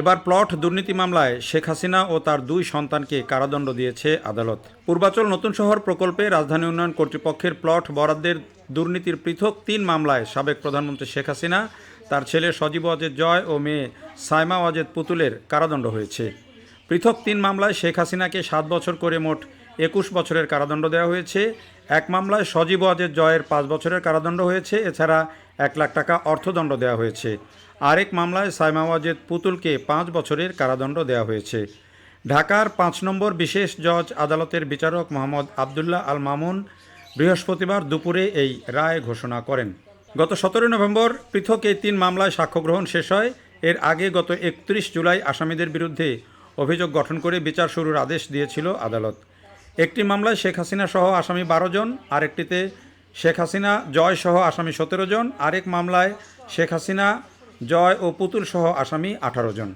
এবার প্লট দুর্নীতি মামলায় শেখ হাসিনা ও তার দুই সন্তানকে কারাদণ্ড দিয়েছে আদালত। পূর্বাচল নতুন শহর প্রকল্পে রাজধানী উন্নয়ন কর্তৃপক্ষের প্লট বরাদ্দের দুর্নীতির পৃথক তিন মামলায় সাবেক প্রধানমন্ত্রী শেখ হাসিনা, তার ছেলে সজীব ওয়াজেদ জয় ও মেয়ে সাইমা ওয়াজেদ পুতুলের কারাদণ্ড হয়েছে। পৃথক তিন মামলায় শেখ হাসিনাকে সাত বছর করে মোট একুশ বছরের কারাদণ্ড দেওয়া হয়েছে। এক মামলায় সজীব ওয়াজেদ জয়ের পাঁচ বছরের কারাদণ্ড হয়েছে, এছাড়া এক লাখ টাকা অর্থদণ্ড দেওয়া হয়েছে। আরেক মামলায় সাইমা ওয়াজেদ পুতুলকে পাঁচ বছরের কারাদণ্ড দেওয়া হয়েছে। ঢাকার পাঁচ নম্বর বিশেষ জজ আদালতের বিচারক মোহাম্মদ আবদুল্লাহ আল মামুন বৃহস্পতিবার দুপুরে এই রায় ঘোষণা করেন। গত সতেরোই নভেম্বর পৃথক এই তিন মামলায় সাক্ষ্য গ্রহণ শেষ হয়। এর আগে গত একত্রিশ জুলাই আসামিদের বিরুদ্ধে অভিযোগ গঠন করে বিচার শুরুর আদেশ দিয়েছিল আদালত। একটি মামলায় শেখ হাসিনা সহ আসামি বারো জন, আরেকটিতে শেখ হাসিনা জয় সহ আসামি সতেরো জন, আরেক মামলায় শেখ হাসিনা জয় ও পুতুল সহ আসামি আঠারো জন।